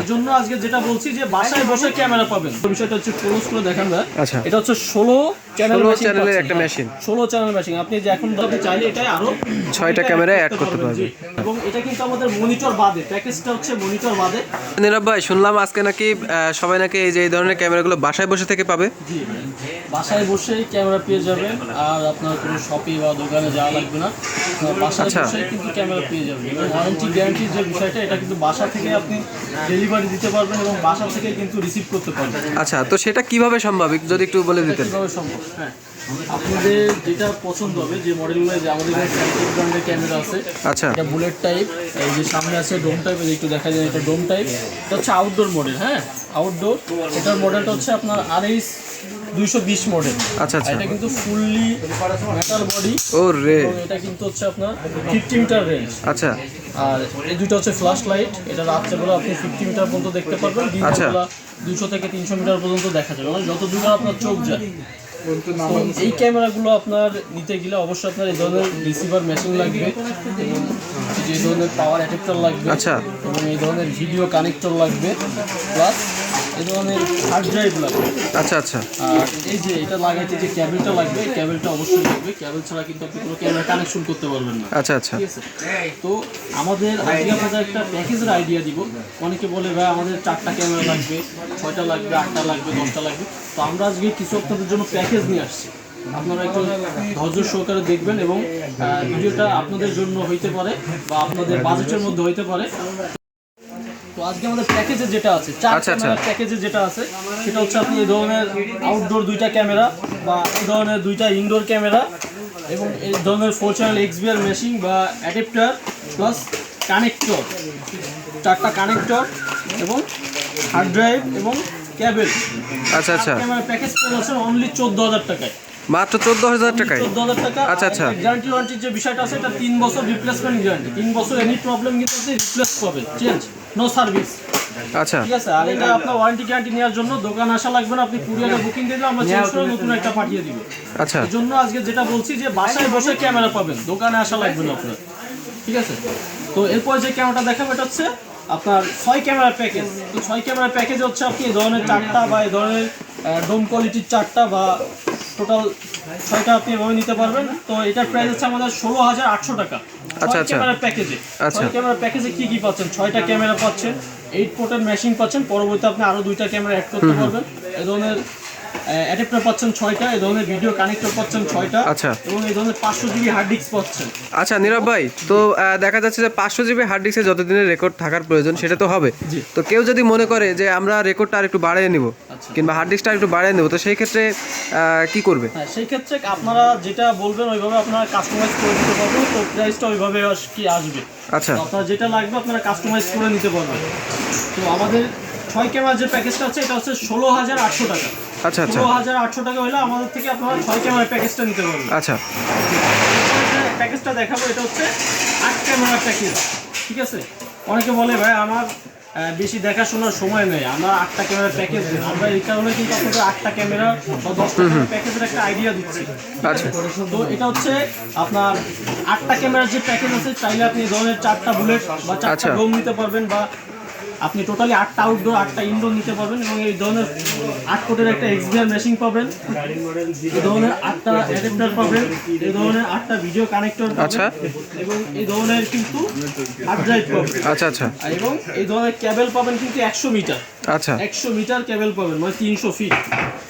এই জন্য আজকে যেটা বলছি যে বাসায় বসে ক্যামেরা পাবেন। বিষয়টা হচ্ছে ক্লোজ করে দেখান ভাই। আচ্ছা। এটা হচ্ছে ষোলো চ্যানেল চ্যানেলের একটা machine। ষোলো চ্যানেল মেশিন আপনি যে এখন আপনি চাইলে এটাই আরও ছয়টা এটা ক্যামেরা add add করতে পারবেন। এবং এটা কিন্তু আমাদের মনিটর বাদে। প্যাকেজটা হচ্ছে মনিটর বাদে। নীরব ভাই শুনলাম আজকে নাকি সবাই নাকি এই যে এই ধরনের ক্যামেরাগুলো বাসায় বসে থেকে পাবে? জি বাসায় বসেই ক্যামেরা পেয়ে যাবেন। আর আপনার কোনো শপে বা দোকানে যাওয়া লাগবে না। বাসায় আচ্ছা। বসেই কিন্তু ক্যামেরা পেয়ে যাবেন। এবং ওয়ারেন্টি গ্যারান্টির যে বিষয়টা এটা কিন্তু বাসা থেকে আপনি ডেলিভারি দিতে পারবেন এবং বাসা থেকে কিন্তু রিসিভ করতে পারবেন। আচ্ছা তো সেটা কীভাবে সম্ভব? যদি একটু বলে দিতেন। কীভাবে সম্ভব? হ্যাঁ আপনাদের যেটা পছন্দ হবে যে মডেলগুলো যে আমাদের এখানে স্যামসাং ব্র্যান্ডের ক্যামেরা আছে আচ্ছা। এটা বুলেট টাইপ এই যে সামনে আছে ডোম টাইপ একটু দেখা যায় এটা ডোম টাইপ এটা হচ্ছে আউটডোর মডেল হ্যাঁ? আউটডোর এটার মডেলটা হচ্ছে আপনার আড়াইশ দুইশো বিশ মডেল আচ্ছা আচ্ছা। এটা কিন্তু ফুললি মেটাল বডি ও রে এটা কিন্তু হচ্ছে আপনার ফিফটি মিটার রেঞ্জ আচ্ছা। আর এই দুটো হচ্ছে ফ্ল্যাশ লাইট এটা রাত্রেবেলা আপনি ফিফটি মিটার পর্যন্ত দেখতে পারবেন। আচ্ছা। দিনবেলা দুশো থেকে তিনশো মিটার পর্যন্ত দেখা যাবে। মানে যত দূরে আপনার চোখ যায়। এই ক্যামেরাগুলো আপনার নিতে গেলে অবশ্যই আপনার এই ধরনের রিসিভার মেশিন লাগবে। যে ধরনের পাওয়ার অ্যাডাপ্টার লাগবে। আচ্ছা। এবং এই ধরনের ভিডিও কানেক্টর লাগবে। প্লাস এই ধরনের হার্ড ড্রাইভ লাগবে আচ্ছা আচ্ছা। আর এই যে এটা লাগাইতে যে ক্যাবেলটা লাগবে ক্যাবেলটা অবশ্যই লাগবে। ক্যাবেল ছাড়া কিন্তু আপনি কোনো ক্যামেরা কানেকশন করতে পারবেন না। আচ্ছা আচ্ছা। ঠিক আছে? তো আমাদের আজকে আপনাদের একটা প্যাকেজের আইডিয়া দিব। অনেকে বলে ভাই আমাদের চারটা ক্যামেরা লাগবে ছয়টা লাগবে আটটা লাগবে দশটা লাগবে। তো আমরা আজকে কিছু আপনাদের জন্য প্যাকেজ নিয়ে আসছি। আপনারা একটু ধৈর্য সহকারে দেখবেন এবং ভিডিওটা আপনাদের জন্য হইতে পারে বা আপনাদের বাজেটের মধ্যে হইতে পারে। তো আজকে আমাদের প্যাকেজে যেটা আছে চার আচ্ছা, আচ্ছা। ক্যামেরার প্যাকেজে যেটা আছে সেটা হচ্ছে আপনি এই ধরনের আউটডোর দুইটা ক্যামেরা বা এই ধরনের দুইটা ইনডোর ক্যামেরা এবং এই ধরনের ফোর চ্যানেল এক্সবিআর মেশিন বা অ্যাডাপ্টার প্লাস কানেক্টর চারটা কানেক্টর এবং হার্ড ড্রাইভ এবং ক্যাবেল আচ্ছা আচ্ছা। ক্যামেরা প্যাকেজ পেয়ে যাচ্ছেন অনলি চোদ্দ হাজার টাকায়। মাত্র চোদ্দ হাজার টাকায় আচ্ছা, আচ্ছা। গ্যারান্টি ওয়ারেন্টির যে বিষয়টা আছে এটা তিন বছর রিপ্লেসমেন্ট গ্যারান্টি তিন বছর এনি প্রবলেম কিন্তু আপনি রিপ্লেস পাবেন চেঞ্জ নো সার্ভিস আচ্ছা। ঠিক আছে? আর এটা আপনার ওয়ারেন্টি গ্যারান্টি নেওয়ার জন্য দোকান আসা লাগবে না আপনি কুরিয়ারে বুকিং দিলে আমরা চেঞ্জ করে নতুন একটা পাঠিয়ে দিব। আচ্ছা। এই জন্য আজকে যেটা বলছি যে বাসায় বসে ক্যামেরা পাবেন দোকানে আসা লাগবে না আপনার। ঠিক আছে? তো এরপর যে ক্যামেরাটা দেখাবো এটা হচ্ছে আপনার ছয় ক্যামেরার প্যাকেজ তো ছয় ক্যামেরার প্যাকেজ হচ্ছে আপনি এই ধরনের চারটা বা এই ধরনের ডোম কোয়ালিটির চারটা বা টোটাল ছয়টা আপনি এভাবে নিতে পারবেন। তো এটার প্রাইস হচ্ছে আমাদের ষোলো হাজার আটশো টাকা। আচ্ছা, ক্যামেরা আচ্ছা। ক্যামেরার প্যাকেজে আচ্ছা। ক্যামেরার প্যাকেজে কি কি পাচ্ছেন? ছয়টা ক্যামেরা পাচ্ছেন এইট পোর্টের মেশিন পাচ্ছেন পরবর্তীতে আপনি আরও দুইটা ক্যামেরা অ্যাড করতে পারবেন। এ ধরনের অ্যাডাপ্টার পাচ্ছেন ছয়টা এই ধরনের ভিডিও কানেক্টর পাচ্ছেন ছয়টা আচ্ছা। এবং এই ধরনের পাঁচশো জিবি হার্ড ডিস্ক পাচ্ছেন। আচ্ছা নীরব ভাই তো দেখা যাচ্ছে যে পাঁচশো জিবি হার্ড ডিস্কে যতদিনের রেকর্ড থাকার প্রয়োজন সেটা তো হবে। তো কেউ যদি মনে করে যে আমরা রেকর্ডটা আর একটু বাড়িয়ে নিব আচ্ছা। কিংবা হার্ড ডিস্কটা একটু বাড়িয়ে নেব তো সেই ক্ষেত্রে কি করবে? হ্যাঁ সেই ক্ষেত্রে আপনারা যেটা বলবেন ওইভাবে আপনারা কাস্টমাইজ করে দিতে পারবেন তো প্রাইসটা ওইভাবে কি আসবে। আচ্ছা। আপনার যেটা লাগবে আপনারা কাস্টমাইজ করে নিতে পারবেন। তো আমাদের ছয় ক্যামেরার যে প্যাকেজটা আছে এটা হচ্ছে ষোলো হাজার আটশো টাকা। আচ্ছা আচ্ছা। ষোলো হাজার আটশো টাকা হলে আমাদের থেকে আপনারা ছয় ক্যামেরার প্যাকেজটা নিতে পারবেন। আচ্ছা। প্যাকেজটা দেখাবো এটা হচ্ছে আট ক্যামেরার প্যাকেজ ঠিক আছে? অনেকে বলে ভাই আমার বেশি দেখাশোনার সময় নেই আমরা আটটা ক্যামেরার প্যাকেজ দিই আমরা এই কারণে কিন্তু আপনাদের আটটা ক্যামেরা বা দশটা প্যাকেজের একটা আইডিয়া দিচ্ছি। তো এটা হচ্ছে আপনার আটটা ক্যামেরার যে প্যাকেজ আছে চাইলে আপনি ধরনের চারটা বুলেট বা চারটা আচ্ছা। ডোম নিতে পারবেন বা আপনি টোটালি আটটা আউটডোর আটটা ইনডোর নিতে পারবেন এবং এই ধরনের আট কোটের একটা এক্সবিআর মেশিন পাবেন। এই ধরনের আটটা অ্যাডাপ্টার পাবেন এই ধরনের আটটা ভিডিও কানেক্টর আচ্ছা। এবং এই ধরনের কিন্তু হার্ড ড্রাইভ পাবেন। আচ্ছা আচ্ছা। এবং এই ধরনের ক্যাবেল পাবেন কিন্তু একশো মিটার আচ্ছা। একশো মিটার কেবল পাবেন মানে তিনশো ফিট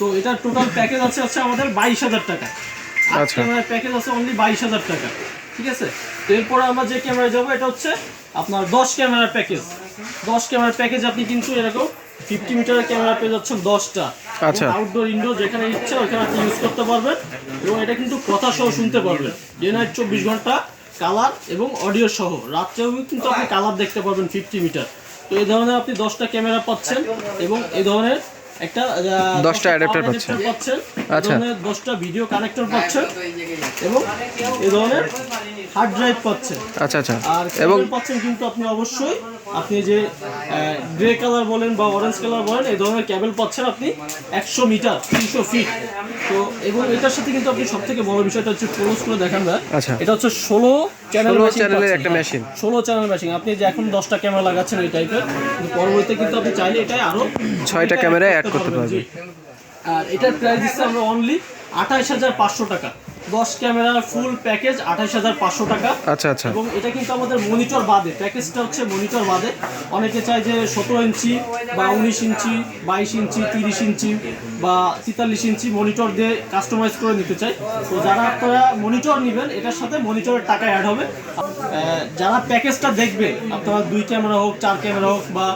তো এটার টোটাল প্যাকেজ আছে হচ্ছে আমাদের বাইশ হাজার টাকা। আচ্ছা। প্যাকেজ আছে অনলি বাইশ হাজার টাকা। ঠিক আছে? তো এরপরে আমরা যে ক্যামেরা যাব এটা হচ্ছে আপনার দশ ক্যামেরার প্যাকেজ দশ ক্যামেরার প্যাকেজ আপনি কিন্তু এরকম ফিফটি মিটারের ক্যামেরা পেয়ে যাচ্ছেন দশটা। আচ্ছা। আউটডোর ইনডোর যেখানে ইচ্ছে ওখানে আপনি ইউজ করতে পারবেন। এবং এটা কিন্তু কথা সহ শুনতে পারবেন। ডে নাইট চব্বিশ ঘণ্টা কালার এবং অডিও সহ। রাত্রেও কিন্তু আপনি কালার দেখতে পারবেন ফিফটি মিটার তো এই ধরনের আপনি দশটা ক্যামেরা পাচ্ছেন এবং এই ধরনের একটা আহ, দশটা adapter power পাচ্ছেন। আচ্ছা। ধরনের দশটা ভিডিও কানেক্টর পাচ্ছেন এবং এই ধরনের হার্ড ড্রাইভ পাচ্ছেন। আচ্ছা আচ্ছা। আর এবং পাচ্ছেন কিন্তু আপনি অবশ্যই। আপনি যে গ্রে কালার বলেন বা অরেঞ্জ কালার বলেন এই ধরনের ক্যাবেল পাচ্ছেন আপনি একশো মিটার তিনশো ফিট তো এবং এটার সাথে কিন্তু আপনি সব থেকে বড় বিষয়টা হচ্ছে ক্লোজ করে দেখান না। আচ্ছা। এটা হচ্ছে ষোলো চ্যানেল 16 চ্যানেলের একটা machine। ষোলো চ্যানেল মেশিন আপনি যে এখন দশটা ক্যামেরা লাগাচ্ছেন এই টাইপের পরবর্তীতে কিন্তু আপনি চাইলে এটাই আরও ছয়টা ক্যামেরা add করতে পারবেন। আর এটার প্রাইস দিচ্ছে আমরা অনলি আঠাইশ হাজার পাঁচশো টাকা। দশ ক্যামেরার ফুল প্যাকেজ আঠাইশ হাজার পাঁচশো টাকা। আচ্ছা আচ্ছা। এবং এটা কিন্তু আমাদের মনিটর বাদে। প্যাকেজটা হচ্ছে মনিটর বাদে। অনেকে চায় যে সতেরো ইঞ্চি বা উনিশ ইঞ্চি বাইশ ইঞ্চি তিরিশ ইঞ্চি বা তেতাল্লিশ ইঞ্চি মনিটর দিয়ে কাস্টমাইজ করে নিতে চাই তো যারা আপনারা মনিটর নেবেন এটার সাথে মনিটরের টাকা অ্যাড হবে। যারা প্যাকেজটা দেখবেন আপনারা দুই ক্যামেরা হোক চার ক্যামেরা হোক বা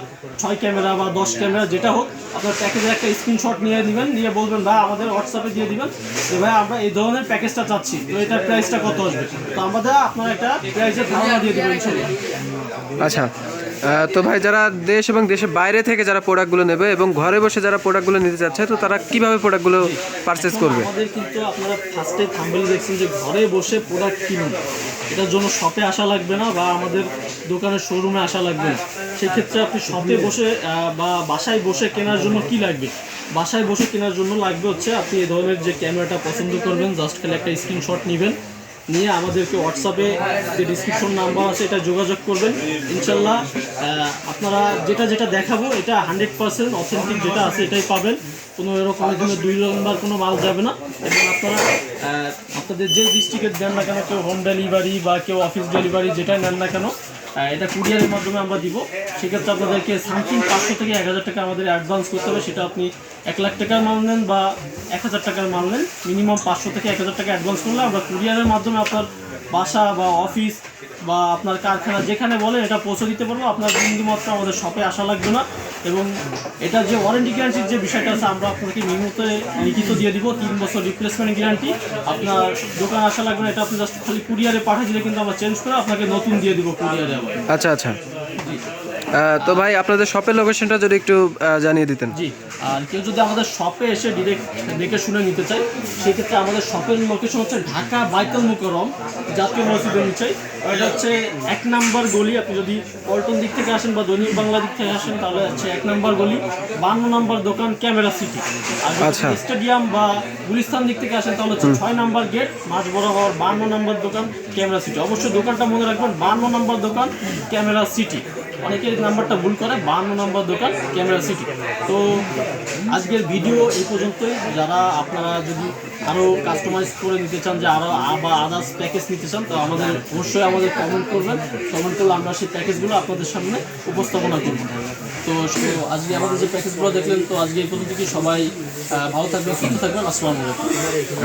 ছয় ক্যামেরা বা দশ ক্যামেরা যেটা হোক আপনার প্যাকেজের একটা স্ক্রিনশট নিয়ে নেবেন নিয়ে বলবেন ভাই আমাদের হোয়াটসঅ্যাপে দিয়ে দিবেন। যে ভাই আমরা এই ধরনের প্যাকেজটা চাচ্ছি তো এটার প্রাইসটা কত আসবে? তো আমাদের আপনারা একটা প্রাইসের ধারণা দিয়ে দেবেন আচ্ছা তো ভাই যারা দেশ এবং দেশের বাইরে থেকে যারা প্রোডাক্টগুলো নেবে এবং ঘরে বসে যারা প্রোডাক্টগুলো নিতে চাচ্ছে তো তারা কীভাবে প্রোডাক্টগুলো পারচেস করবে? আমাদের কিন্তু আপনারা ফার্স্টে থাম্বেল দেখছেন যে ঘরে বসে প্রোডাক্ট কিনুন। এটার জন্য শপে আসা লাগবে না বা আমাদের দোকানের শোরুমে আসা লাগবে না। সেক্ষেত্রে আপনি শপে বসে বা বাসায় বসে কেনার জন্য কি লাগবে? বাসায় বসে কেনার জন্য লাগবে হচ্ছে আপনি এই ধরনের যে ক্যামেরাটা পছন্দ করবেন জাস্ট খালি একটা স্ক্রিনশট নেবেন। নিয়ে আমাদেরকে হোয়াটসঅ্যাপে যে ডিসক্রিপশন নাম্বার আছে, এটা যোগাযোগ করবেন। ইনশাল্লাহ আপনারা যেটা যেটা দেখাবো, এটা হান্ড্রেড পার্সেন্ট অথেন্টিক যেটা আছে, এটাই পাবেন। কোনো এরকম জন্য দুই নম্বর, কোনো মাল যাবে না। এবং আপনারা আপনাদের যে ডিস্ট্রিক্টের দেন না কেন, কেউ হোম ডেলিভারি বা কেউ অফিস ডেলিভারি যেটাই নেন না কেন এটা কুরিয়ারের মাধ্যমে আমরা দিব। সেক্ষেত্রে আপনাদেরকে সামথিং পাঁচশো থেকে এক হাজার টাকা আমাদের অ্যাডভান্স করতে হবে। সেটা আপনি এক লাখ টাকার মাল নেন বা এক হাজার টাকার মাল নেন। মিনিমাম পাঁচশো থেকে এক হাজার টাকা অ্যাডভান্স করলে আমরা কুরিয়ারের মাধ্যমে আপনার বাসা বা অফিস বা আপনার কারখানা যেখানে বলেন এটা পৌঁছে দিতে পারব। আপনার বিন্দুমাত্র আমাদের শপে আসা লাগবে না। এবং এটা যে ওয়ারেন্টি গ্যারান্টির যে বিষয়টা আছে আমরা আপনাকে নিয়মিত লিখিত দিয়ে দিব তিন বছর রিপ্লেসমেন্ট গ্যারান্টি আপনার দোকান আসা লাগবে না এটা আপনি জাস্ট খালি কুরিয়ারে পাঠিয়ে দিলে কিন্তু আমরা চেঞ্জ করে আপনাকে নতুন দিয়ে দিব কুরিয়ারে আবার। আচ্ছা আচ্ছা। আহ, তো ভাই আপনাদের শপের লোকেশনটা যদি একটু জানিয়ে দিতেন। জি আর কেউ যদি আমাদের শপে এসে ডিরেক্ট দেখে শুনে নিতে চায় সেক্ষেত্রে আমাদের শপের লোকেশন হচ্ছে ঢাকা বাইতুল মুকরম জাতীয় মসজিদের নিচে। এটা হচ্ছে এক নাম্বার গলি আপনি যদি পল্টন দিক থেকে আসেন বা দৈনিক বাংলা দিক থেকে আসেন তাহলে হচ্ছে এক নাম্বার গলি বান্ন নাম্বার দোকান ক্যামেরা সিটি। আর আচ্ছা। স্টেডিয়াম বা গুলিস্তান দিক থেকে আসেন তাহলে হচ্ছে ছয় নাম্বার গেট মাঝ বরাবর বান্ন নাম্বার দোকান ক্যামেরা সিটি। অবশ্যই দোকানটা মনে রাখবেন বান্ন নাম্বার দোকান ক্যামেরা সিটি। অনেকে এই নাম্বারটা ভুল করে বান্ন নাম্বার দোকান, ক্যামেরা সিটি। তো আজকের ভিডিও এই পর্যন্তই। যারা আপনারা যদি আরও কাস্টমাইজ করে নিতে চান, যে আরও বা আদার্স প্যাকেজ নিতে চান, তো আমাদের অবশ্যই আমাদের কমেন্ট করবেন। কমেন্ট করলে আমরা সেই প্যাকেজগুলো আপনাদের সামনে উপস্থাপনা করব। তো আজকে আমাদের যে প্যাকেজগুলো দেখলেন, তো আজকে এই পর্যন্ত কি সবাই ভালো থাকবেন, সুস্থ থাকবেন? আসসালামু আলাইকুম।